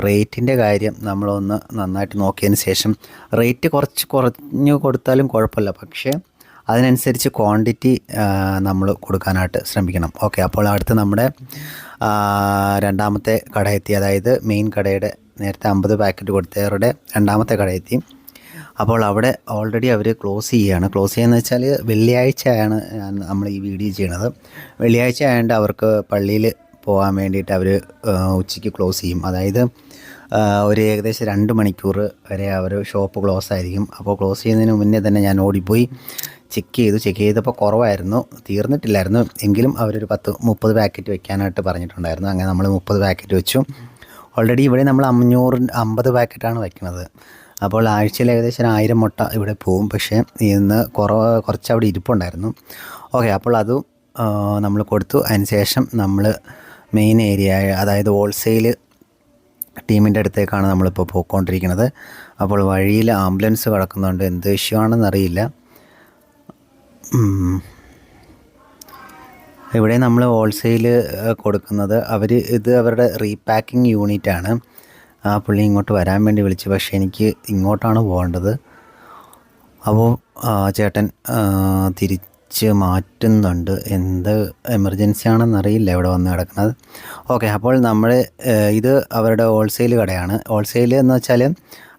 റേറ്റിന്റെ കാര്യം നമ്മളൊന്ന് നന്നായിട്ട് നോക്കിയതിന് ശേഷം റേറ്റ് കുറച്ച് കുറഞ്ഞു കൊടുത്താലും കുഴപ്പമില്ല. പക്ഷേ അതിനനുസരിച്ച് ക്വാണ്ടിറ്റി നമ്മൾ കൊടുക്കാനായിട്ട് ശ്രമിക്കണം. ഓക്കെ അപ്പോൾ അടുത്ത് നമ്മുടെ രണ്ടാമത്തെ കട എത്തി അതായത് മെയിൻ കടയുടെ നേരത്തെ അമ്പത് പാക്കറ്റ് കൊടുത്തവരുടെ രണ്ടാമത്തെ കട എത്തി അപ്പോൾ അവിടെ ഓൾറെഡി അവർ ക്ലോസ് ചെയ്യുകയാണ്. ക്ലോസ് ചെയ്യുകയെന്ന് വെച്ചാൽ വെള്ളിയാഴ്ചയാണ് നമ്മൾ ഈ വീഡിയോ ചെയ്യണത്. വെള്ളിയാഴ്ച ആയതുകൊണ്ട് അവർക്ക് പള്ളിയിൽ പോകാൻ വേണ്ടിയിട്ട് അവർ ഉച്ചയ്ക്ക് ക്ലോസ് ചെയ്യും. അതായത് ഒരു ഏകദേശം രണ്ട് മണിക്കൂർ വരെ അവർ ഷോപ്പ് ക്ലോസ് ആയിരിക്കും. അപ്പോൾ ക്ലോസ് ചെയ്യുന്നതിന് മുന്നേ തന്നെ ഞാൻ ഓടിപ്പോയി. ചെക്ക് ചെയ്തു ചെക്ക് ചെയ്തപ്പോൾ കുറവായിരുന്നു. തീർന്നിട്ടില്ലായിരുന്നു. എങ്കിലും അവരൊരു പത്ത് മുപ്പത് പാക്കറ്റ് വെക്കാനായിട്ട് പറഞ്ഞിട്ടുണ്ടായിരുന്നു. അങ്ങനെ നമ്മൾ മുപ്പത് പാക്കറ്റ് വെച്ചു. ഓൾറെഡി ഇവിടെ നമ്മൾ അഞ്ഞൂറ് അമ്പത് പാക്കറ്റാണ് വയ്ക്കുന്നത് അപ്പോൾ ആഴ്ചയിൽ ഏകദേശം ആയിരം മുട്ട ഇവിടെ പോവും. പക്ഷേ ഇന്ന് കുറവ് കുറച്ച് അവിടെ ഇരിപ്പുണ്ടായിരുന്നു. ഓക്കെ അപ്പോൾ അതും നമ്മൾ കൊടുത്തു. അതിനുശേഷം നമ്മൾ മെയിൻ ഏരിയ അതായത് ഹോൾസെയിൽ ടീമിന്റെ അടുത്തേക്കാണ് നമ്മളിപ്പോൾ പോയിക്കൊണ്ടിരിക്കുന്നത്. അപ്പോൾ വഴിയിൽ ആംബുലൻസ് കിടക്കുന്നുണ്ട്. എന്ത് ഇഷ്യൂ ആണെന്ന് അറിയില്ല. ഉം. ഇവിടെ നമ്മൾ ഹോൾസെയിൽ കൊടുക്കുന്നത്. അവർ ഇത് അവരുടെ റീപാക്കിംഗ് യൂണിറ്റ് ആണ്. ആ പുള്ളി ഇങ്ങോട്ട് വരാൻ വേണ്ടി വിളിച്ചു. പക്ഷേ എനിക്ക് ഇങ്ങോട്ടാണ് പോകേണ്ടത്. അപ്പോൾ ചേട്ടൻ തിരിച്ച് മാറ്റുന്നുണ്ട്. എന്ത് എമർജൻസി ആണെന്ന് അറിയില്ല ഇവിടെ വന്ന് കിടക്കുന്നത്. ഓക്കെ അപ്പോൾ നമ്മൾ ഇത് അവരുടെ ഹോൾസെയിൽ കടയാണ്. ഹോൾസെയിൽ എന്ന് വെച്ചാൽ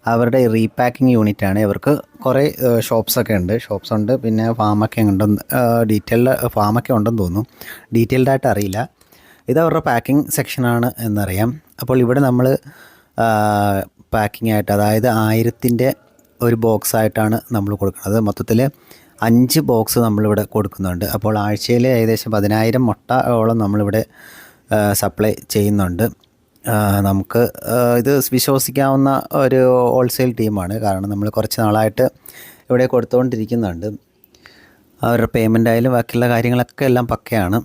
അവരുടെ റീപാക്കിംഗ് യൂണിറ്റ് ആണ് ഇവർക്ക് കുറേ ഷോപ്സൊക്കെ ഉണ്ട്. ഷോപ്സ് ഉണ്ട് പിന്നെ ഫാമൊക്കെ ഉണ്ടെന്ന് ഡീറ്റെയിൽഡ് ഫാമൊക്കെ ഉണ്ടെന്ന് തോന്നുന്നു. ഡീറ്റെയിൽഡ് ആയിട്ട് അറിയില്ല. ഇത് അവരുടെ പാക്കിംഗ് സെക്ഷനാണ് എന്നറിയാം. അപ്പോൾ ഇവിടെ നമ്മൾ പാക്കിംഗ് ആയിട്ട് അതായത് ആയിരത്തിന്റെ ഒരു ബോക്സ് ആയിട്ടാണ് നമ്മൾ കൊടുക്കുന്നത്. മൊത്തത്തിൽ അഞ്ച് ബോക്സ് നമ്മളിവിടെ കൊടുക്കുന്നുണ്ട്. അപ്പോൾ ആഴ്ചയിൽ ഏകദേശം പതിനായിരം മുട്ടയോളം നമ്മളിവിടെ സപ്ലൈ ചെയ്യുന്നുണ്ട്. നമുക്ക് ഇത് വിശ്വസിക്കാവുന്ന ഒരു ഹോൾസെയിൽ ടീമാണ് കാരണം നമ്മൾ കുറച്ച് നാളായിട്ട് ഇവിടെ കൊടുത്തുകൊണ്ടിരിക്കുന്നുണ്ട്. അവരുടെ പേയ്മെന്റ് ആയാലും ബാക്കിയുള്ള കാര്യങ്ങളൊക്കെ എല്ലാം പക്കയാണ്.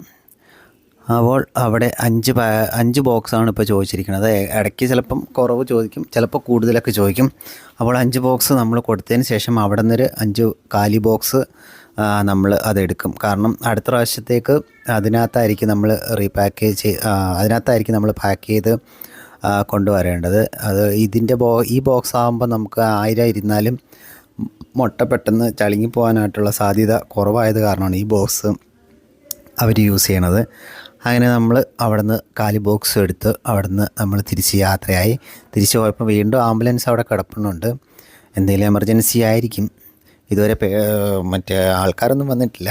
അപ്പോൾ അവിടെ അഞ്ച് അഞ്ച് ബോക്സാണ് ഇപ്പോൾ ചോദിച്ചിരിക്കുന്നത്. ഇടയ്ക്ക് ചിലപ്പം കുറവ് ചോദിക്കും ചിലപ്പോൾ കൂടുതലൊക്കെ ചോദിക്കും. അപ്പോൾ അഞ്ച് ബോക്സ് നമ്മൾ കൊടുത്തതിന് ശേഷം അവിടെ നിന്നൊരു അഞ്ച് കാലി ബോക്സ് നമ്മൾ അതെടുക്കും. കാരണം അടുത്ത പ്രാവശ്യത്തേക്ക് അതിനകത്തായിരിക്കും നമ്മൾ റീപാക്കേജ് അതിനകത്തായിരിക്കും നമ്മൾ പാക്ക് ചെയ്ത് കൊണ്ടുവരേണ്ടത്. അത് ഇതിന്റെ ബോ ഈ ബോക്സ് ആകുമ്പോൾ നമുക്ക് ആയിരം ഇരുന്നാലും മുട്ട പെട്ടെന്ന് ചളുങ്ങി പോകാനായിട്ടുള്ള സാധ്യത കുറവായത് കാരണമാണ് ഈ ബോക്സ് അവർ യൂസ് ചെയ്യണത്. അങ്ങനെ നമ്മൾ അവിടുന്ന് കാലി ബോക്സ് എടുത്ത് അവിടുന്ന് നമ്മൾ തിരിച്ച് യാത്രയായി. തിരിച്ച് പോയപ്പോൾ വീണ്ടും ആംബുലൻസ് അവിടെ കിടപ്പുന്നുണ്ട് എന്തെങ്കിലും എമർജൻസി ആയിരിക്കും. ഇതുവരെ മറ്റേ ആൾക്കാരൊന്നും വന്നിട്ടില്ല.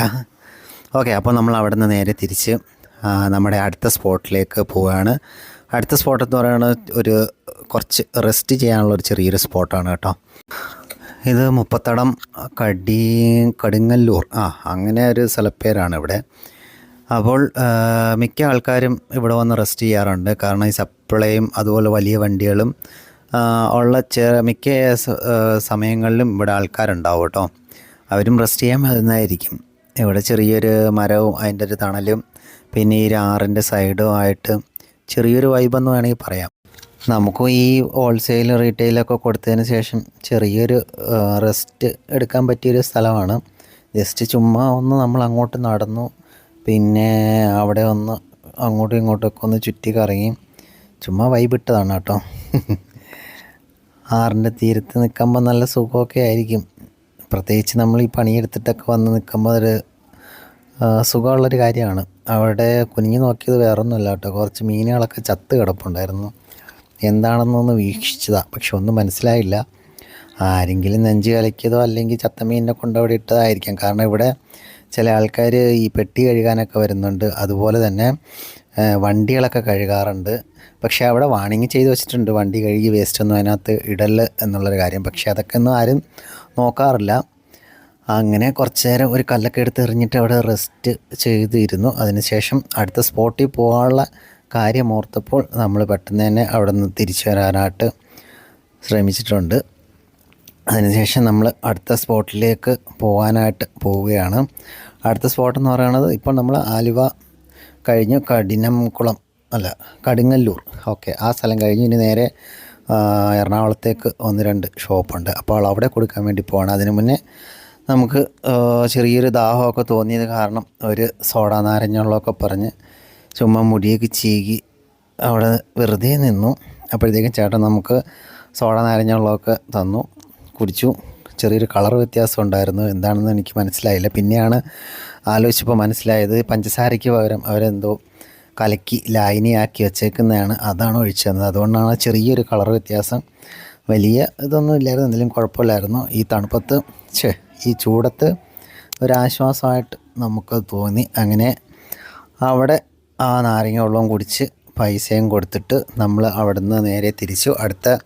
ഓക്കെ അപ്പോൾ നമ്മൾ അവിടെ നിന്ന് നേരെ തിരിച്ച് നമ്മുടെ അടുത്ത സ്പോട്ടിലേക്ക് പോവുകയാണ് അടുത്ത സ്പോട്ട് എന്ന് പറയുന്നത് ഒരു കുറച്ച് റെസ്റ്റ് ചെയ്യാനുള്ള ഒരു ചെറിയൊരു സ്പോട്ടാണ് കേട്ടോ. ഇത് മുപ്പത്തടം കടി കടുങ്ങല്ലൂർ. ആ അങ്ങനെ ഒരു സ്ഥലപ്പേരാണ് ഇവിടെ. അപ്പോൾ മിക്ക ആൾക്കാരും ഇവിടെ വന്ന് റെസ്റ്റ് ചെയ്യാറുണ്ട്. കാരണം ഈ സപ്ലൈയും അതുപോലെ വലിയ വണ്ടികളും ഉള്ള ചെ മിക്ക സമയങ്ങളിലും ഇവിടെ ആൾക്കാരുണ്ടാവും കേട്ടോ അവരും റെസ്റ്റ് ചെയ്യാൻ വരുന്നതായിരിക്കും ഇവിടെ ചെറിയൊരു മരവും അതിന്റെ ഒരു തണലും പിന്നെ ഈ ആറിന്റെ സൈഡും ആയിട്ട് ചെറിയൊരു വൈബെന്ന് വേണമെങ്കിൽ പറയാം. നമുക്കും ഈ ഹോൾസെയിൽ റീറ്റെയിലൊക്കെ കൊടുത്തതിന് ശേഷം ചെറിയൊരു റെസ്റ്റ് എടുക്കാൻ പറ്റിയൊരു സ്ഥലമാണ്. ജസ്റ്റ് ചുമ്മാ ഒന്ന് നമ്മൾ അങ്ങോട്ട് നടന്നു പിന്നെ അവിടെ ഒന്ന് അങ്ങോട്ടും ഇങ്ങോട്ടൊക്കെ ഒന്ന് ചുറ്റി കറങ്ങി ചുമ്മാ വൈബിട്ടതാണ് കേട്ടോ ആറിന്റെ തീരത്ത് നിൽക്കുമ്പോൾ നല്ല സുഖമൊക്കെ ആയിരിക്കും. പ്രത്യേകിച്ച് നമ്മൾ ഈ പണിയെടുത്തിട്ടൊക്കെ വന്ന് നിൽക്കുമ്പോൾ ഒരു സുഖമുള്ളൊരു കാര്യമാണ്. അവിടെ കുനിഞ്ഞു നോക്കിയത് വേറൊന്നുമല്ല കേട്ടോ. കുറച്ച് മീനുകളൊക്കെ ചത്ത് കിടപ്പുണ്ടായിരുന്നു. എന്താണെന്നൊന്ന് വീക്ഷിച്ചതാണ് പക്ഷെ ഒന്നും മനസ്സിലായില്ല. ആരെങ്കിലും നെഞ്ച് കലക്കിയതോ അല്ലെങ്കിൽ ചത്ത മീനിനെ കൊണ്ട് അവിടെ ഇട്ടതായിരിക്കാം. കാരണം ഇവിടെ ചില ആൾക്കാർ ഈ പെട്ടി കഴുകാനൊക്കെ വരുന്നുണ്ട്. അതുപോലെ തന്നെ വണ്ടികളൊക്കെ കഴുകാറുണ്ട്. പക്ഷേ അവിടെ വാണിംഗ് ചെയ്ത് വെച്ചിട്ടുണ്ട്. വണ്ടി കഴുകി വേസ്റ്റ് ഒന്നും അതിനകത്ത് ഇടൽ എന്നുള്ളൊരു കാര്യം. പക്ഷേ അതൊക്കെ ഒന്നും ആരും നോക്കാറില്ല. അങ്ങനെ കുറച്ച് നേരം ഒരു കല്ലൊക്കെ എടുത്ത് എറിഞ്ഞിട്ട് അവിടെ റെസ്റ്റ് ചെയ്തിരുന്നു. അതിനുശേഷം അടുത്ത സ്പോട്ടിൽ പോകാനുള്ള കാര്യം ഓർത്തപ്പോൾ നമ്മൾ പെട്ടെന്ന് തന്നെ അവിടെ നിന്ന് തിരിച്ചു വരാനായിട്ട് ശ്രമിച്ചിട്ടുണ്ട്. അതിനുശേഷം നമ്മൾ അടുത്ത സ്പോട്ടിലേക്ക് പോകാനായിട്ട് പോവുകയാണ്. അടുത്ത സ്പോട്ട് എന്ന് പറയുന്നത് ഇപ്പോൾ നമ്മൾ ആലുവ കഴിഞ്ഞ് കഠിനംകുളം അല്ല കടുങ്ങല്ലൂർ. ഓക്കെ ആ സ്ഥലം കഴിഞ്ഞ് ഇനി നേരെ എറണാകുളത്തേക്ക് ഒന്ന് രണ്ട് ഷോപ്പുണ്ട്. അപ്പോൾ അവിടെ കൊടുക്കാൻ വേണ്ടി പോവാണ്. അതിന് മുന്നേ നമുക്ക് ചെറിയൊരു ദാഹമൊക്കെ തോന്നിയത് കാരണം ഒരു സോഡ നാരഞ്ഞുള്ളൊക്കെ പറഞ്ഞ് ചുമ്മാ മുടിയൊക്കെ ചീകി അവിടെ വെറുതെ നിന്നു. അപ്പോഴത്തേക്കും ചേട്ടൻ നമുക്ക് സോഡ നാരഞ്ഞുള്ളൊക്കെ തന്നു കുടിച്ചു. ചെറിയൊരു കളർ വ്യത്യാസം ഉണ്ടായിരുന്നു. എന്താണെന്ന് എനിക്ക് മനസ്സിലായില്ല. പിന്നെയാണ് ആലോചിച്ചപ്പോൾ മനസ്സിലായത് പഞ്ചസാരയ്ക്ക് പകരം അവരെന്തോ കലക്കി ലായനിയാക്കി വെച്ചേക്കുന്നതാണ് അതാണ് ഒഴിച്ചു തന്നത്. അതുകൊണ്ടാണ് ചെറിയൊരു കളർ വ്യത്യാസം. വലിയ ഇതൊന്നും ഇല്ലായിരുന്നു എന്തെങ്കിലും കുഴപ്പമില്ലായിരുന്നു. ഈ തണുപ്പത്ത് ഛേ ഈ ചൂടത്ത് ഒരാശ്വാസമായിട്ട് നമുക്ക് തോന്നി. അങ്ങനെ അവിടെ ആ നാരങ്ങ വെള്ളവും കുടിച്ച് പൈസയും കൊടുത്തിട്ട് നമ്മൾ അവിടുന്ന് നേരെ തിരിച്ചു അടുത്ത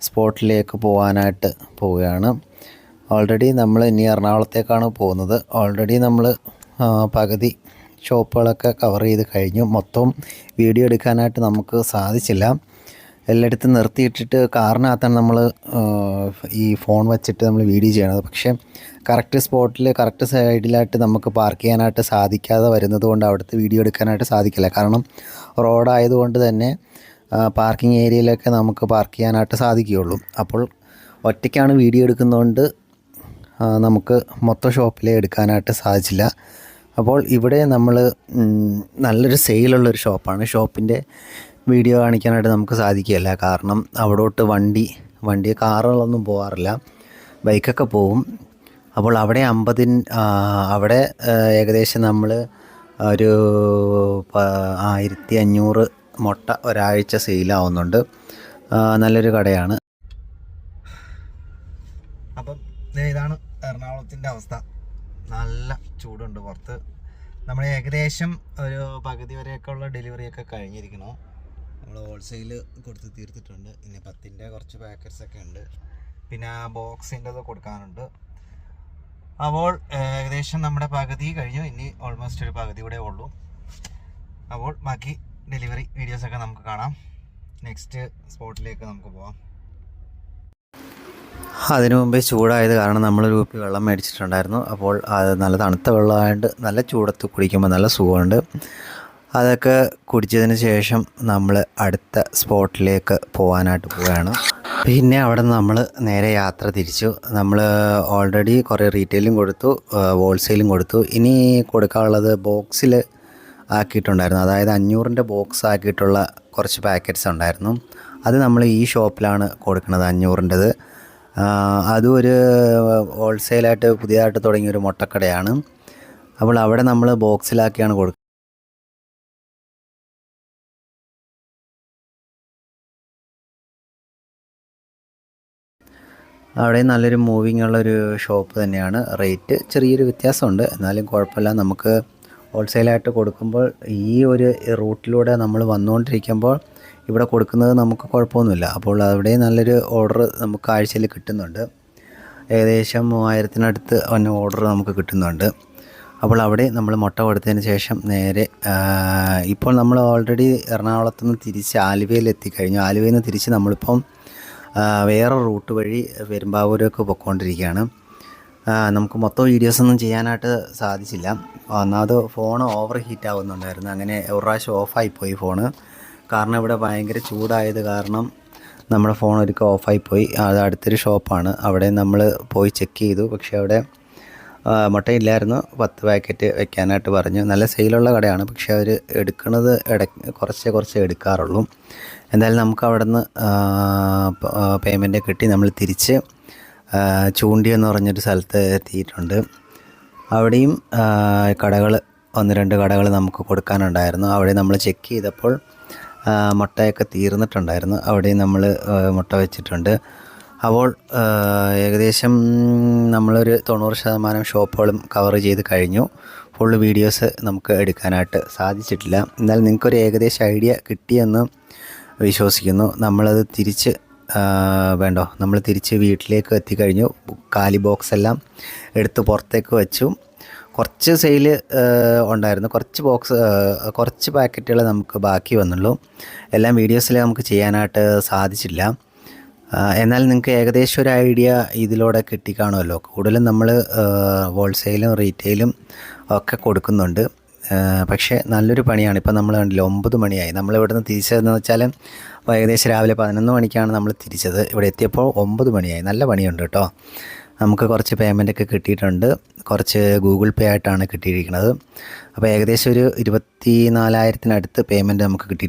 സ്പോട്ടിലേക്ക് പോകാനായിട്ട് പോവുകയാണ്. ഓൾറെഡി നമ്മൾ ഇനി എറണാകുളത്തേക്കാണ് പോകുന്നത്. ഓൾറെഡി നമ്മൾ പകുതി ഷോപ്പുകളൊക്കെ കവർ ചെയ്ത് കഴിഞ്ഞു. മൊത്തം വീഡിയോ എടുക്കാനായിട്ട് നമുക്ക് സാധിച്ചില്ല. എല്ലായിടത്തും നിർത്തിയിട്ടിട്ട് കാറിനകത്താണ് നമ്മൾ ഈ ഫോൺ വെച്ചിട്ട് നമ്മൾ വീഡിയോ ചെയ്യണത്. പക്ഷേ കറക്റ്റ് സ്പോട്ടിൽ കറക്റ്റ് സൈഡിലായിട്ട് നമുക്ക് പാർക്ക് ചെയ്യാനായിട്ട് സാധിക്കാതെ വരുന്നത് കൊണ്ട് അവിടുത്തെ വീഡിയോ എടുക്കാനായിട്ട് സാധിക്കില്ല. കാരണം റോഡായതുകൊണ്ട് തന്നെ പാർക്കിംഗ് ഏരിയയിലൊക്കെ നമുക്ക് പാർക്ക് ചെയ്യാനായിട്ട് സാധിക്കുകയുള്ളൂ. അപ്പോൾ ഒറ്റയ്ക്കാണ് വീഡിയോ എടുക്കുന്നതുകൊണ്ട് നമുക്ക് മൊത്തം ഷോപ്പിലേ എടുക്കാനായിട്ട് സാധിച്ചില്ല. അപ്പോൾ ഇവിടെ നമ്മൾ നല്ലൊരു സെയിലുള്ളൊരു ഷോപ്പാണ്. ഷോപ്പിന്റെ വീഡിയോ കാണിക്കാനായിട്ട് നമുക്ക് സാധിക്കില്ല കാരണം അവിടോട്ട് വണ്ടി വണ്ടി കാറുകളൊന്നും പോകാറില്ല ബൈക്കൊക്കെ പോവും. അപ്പോൾ അവിടെ അമ്പതിൻ ആ, അവിടെ ഏകദേശം നമ്മൾ ഒരു ആയിരത്തി അഞ്ഞൂറ് മുട്ട ഒരാഴ്ച സെയിലാവുന്നുണ്ട്. നല്ലൊരു കടയാണ്. അപ്പം ഇതാണ് എറണാകുളത്തിന്റെ അവസ്ഥ. നല്ല ചൂടുണ്ട് പുറത്ത്. നമ്മൾ ഏകദേശം ഒരു പകുതി വരെയൊക്കെ ഉള്ള ഡെലിവറിയൊക്കെ കഴിഞ്ഞിരിക്കണു നമ്മൾ ഹോൾസെയിൽ കൊടുത്ത് തീർത്തിട്ടുണ്ട്. ഇനി പത്തിന്റെ കുറച്ച് പാക്കറ്റ്സ് ഒക്കെ ഉണ്ട്. പിന്നെ ബോക്സിന്റെത് കൊടുക്കാനുണ്ട്. അപ്പോൾ ഏകദേശം നമ്മുടെ പകുതി കഴിഞ്ഞു. ഇനി ഓൾമോസ്റ്റ് ഒരു പകുതി കൂടെ ഉള്ളൂ. അപ്പോൾ ബാക്കി ഡെലിവറി വീഡിയോസൊക്കെ നമുക്ക് കാണാം. നെക്സ്റ്റ് സ്പോട്ടിലേക്ക് നമുക്ക് പോവാം. അതിനു മുമ്പേ ചൂടായത് കാരണം നമ്മൾ ഒരു കുപ്പി വെള്ളം മേടിച്ചിട്ടുണ്ടായിരുന്നു. അപ്പോൾ അത് നല്ല തണുത്ത വെള്ളമായിട്ട് നല്ല ചൂടത്ത് കുടിക്കുമ്പോൾ നല്ല സുഖമുണ്ട്. അതൊക്കെ കുടിച്ചതിന് ശേഷം നമ്മൾ അടുത്ത സ്പോട്ടിലേക്ക് പോകാനായിട്ട് പോവുകയാണ്. പിന്നെ അവിടെ നിന്ന് നമ്മൾ നേരെ യാത്ര തിരിച്ചു. നമ്മൾ ഓൾറെഡി കുറേ റീറ്റെയിലും കൊടുത്തു ഹോൾസെയിലും കൊടുത്തു. ഇനി കൊടുക്കാനുള്ളത് ബോക്സിൽ ആക്കിയിട്ടുണ്ടായിരുന്നു. അതായത് അഞ്ഞൂറിന്റെ ബോക്സ് ആക്കിയിട്ടുള്ള കുറച്ച് പാക്കറ്റ്സ് ഉണ്ടായിരുന്നു. അത് നമ്മൾ ഈ ഷോപ്പിലാണ് കൊടുക്കുന്നത് അഞ്ഞൂറിന്റെത് അതും ഒരു ഹോൾസെയിലായിട്ട് പുതിയതായിട്ട് തുടങ്ങിയ ഒരു മുട്ടക്കടയാണ്. അപ്പോൾ അവിടെ നമ്മൾ ബോക്സിലാക്കിയാണ് കൊടുക്കുക അവിടെ നല്ലൊരു മൂവിങ് ഉള്ളൊരു ഷോപ്പ് തന്നെയാണ്. റേറ്റ് ചെറിയൊരു വ്യത്യാസമുണ്ട്. എന്നാലും കുഴപ്പമില്ല. നമുക്ക് ഹോൾസെയിലായിട്ട് കൊടുക്കുമ്പോൾ ഈ ഒരു റൂട്ടിലൂടെ നമ്മൾ വന്നുകൊണ്ടിരിക്കുമ്പോൾ ഇവിടെ കൊടുക്കുന്നത് നമുക്ക് കുഴപ്പമൊന്നുമില്ല. അപ്പോൾ അവിടെ നല്ലൊരു ഓർഡർ നമുക്ക് ആഴ്ചയിൽ കിട്ടുന്നുണ്ട്. ഏകദേശം മൂവായിരത്തിനടുത്ത് വന്ന ഓർഡർ നമുക്ക് കിട്ടുന്നുണ്ട്. അപ്പോൾ അവിടെ നമ്മൾ മുട്ട കൊടുത്തതിന് ശേഷം നേരെ ഇപ്പോൾ നമ്മൾ ഓൾറെഡി എറണാകുളത്ത് നിന്ന് തിരിച്ച് ആലുവയിൽ എത്തിക്കഴിഞ്ഞു. ആലുവയിൽ നിന്ന് തിരിച്ച് നമ്മളിപ്പം വേറെ റൂട്ട് വഴി പെരുമ്പാവൂരൊക്കെ പൊയ്ക്കൊണ്ടിരിക്കുകയാണ്. നമുക്ക് മൊത്തം വീഡിയോസ് ഒന്നും ചെയ്യാനായിട്ട് സാധിച്ചില്ല. ഒന്നാമത് ഫോൺ ഓവർ ഹീറ്റ് ആവുന്നുണ്ടായിരുന്നു. അങ്ങനെ ഒരു പ്രാവശ്യം ഓഫായിപ്പോയി ഫോണ് കാരണം ഇവിടെ ഭയങ്കര ചൂടായത് കാരണം നമ്മുടെ ഫോൺ ഒരിക്കൽ പോയി. അത് അടുത്തൊരു ഷോപ്പാണ് അവിടെ നമ്മൾ പോയി ചെക്ക് ചെയ്തു. പക്ഷേ അവിടെ മുട്ടയില്ലായിരുന്നു. പത്ത് പാക്കറ്റ് വെക്കാനായിട്ട് പറഞ്ഞു. നല്ല സെയിലുള്ള കടയാണ്. പക്ഷേ അവർ എടുക്കുന്നത് ഇട കുറച്ച് കുറച്ച് എടുക്കാറുള്ളൂ. എന്തായാലും നമുക്ക് അവിടെ നിന്ന് പേയ്മെന്റ് കിട്ടി. നമ്മൾ തിരിച്ച് ചൂണ്ടി എന്ന് പറഞ്ഞൊരു സ്ഥലത്ത് എത്തിയിട്ടുണ്ട്. അവിടെയും കടകൾ ഒന്ന് രണ്ട് കടകൾ നമുക്ക് കൊടുക്കാനുണ്ടായിരുന്നു. അവിടെ നമ്മൾ ചെക്ക് ചെയ്തപ്പോൾ മുട്ടയൊക്കെ തീർന്നിട്ടുണ്ടായിരുന്നു. അവിടെയും നമ്മൾ മുട്ട വെച്ചിട്ടുണ്ട്. അപ്പോൾ ഏകദേശം നമ്മളൊരു തൊണ്ണൂറ് ശതമാനം ഷോപ്പുകളും കവർ ചെയ്ത് കഴിഞ്ഞു. ഫുള്ള് വീഡിയോസ് നമുക്ക് എടുക്കാനായിട്ട് സാധിച്ചിട്ടില്ല. എന്നാൽ നിങ്ങൾക്കൊരു ഏകദേശം ഐഡിയ കിട്ടിയെന്ന് വിശ്വസിക്കുന്നു. നമ്മളത് തിരിച്ച് വേണ്ടോ? നമ്മൾ തിരിച്ച് വീട്ടിലേക്ക് എത്തിക്കഴിഞ്ഞു. കാലി ബോക്സ് എല്ലാം എടുത്ത് പുറത്തേക്ക് വെച്ചു. കുറച്ച് സെയിൽ ഉണ്ടായിരുന്നു. കുറച്ച് ബോക്സ് കുറച്ച് പാക്കറ്റുകൾ നമുക്ക് ബാക്കി വന്നുള്ളൂ. എല്ലാം വീഡിയോസിൽ നമുക്ക് ചെയ്യാനായിട്ട് സാധിച്ചില്ല. എന്നാൽ നിങ്ങൾക്ക് ഏകദേശം ഒരു ഐഡിയ ഇതിലൂടെ കിട്ടിക്കാണുമല്ലോ കൂടുതലും നമ്മൾ ഹോൾസെയിലും റീറ്റെയിലും ഒക്കെ കൊടുക്കുന്നുണ്ട്. പക്ഷേ നല്ലൊരു പണിയാണ്. ഇപ്പം നമ്മൾ കണ്ടില്ല ഒമ്പത് മണിയായി. നമ്മൾ ഇവിടെ നിന്ന് തിരിച്ചതെന്ന് വെച്ചാൽ ഏകദേശം രാവിലെ പതിനൊന്ന് മണിക്കാണ് നമ്മൾ തിരിച്ചത്. ഇവിടെ എത്തിയപ്പോൾ ഒമ്പത് മണിയായി. നല്ല പണിയുണ്ട് കേട്ടോ. നമുക്ക് കുറച്ച് പേയ്മെന്റ് ഒക്കെ കിട്ടിയിട്ടുണ്ട്. കുറച്ച് ഗൂഗിൾ പേ ആയിട്ടാണ് കിട്ടിയിരിക്കുന്നത്. അപ്പോൾ ഏകദേശം ഒരു ഇരുപത്തി നാലായിരത്തിനടുത്ത് പേയ്മെന്റ് നമുക്ക് കിട്ടിയിട്ടുണ്ട്.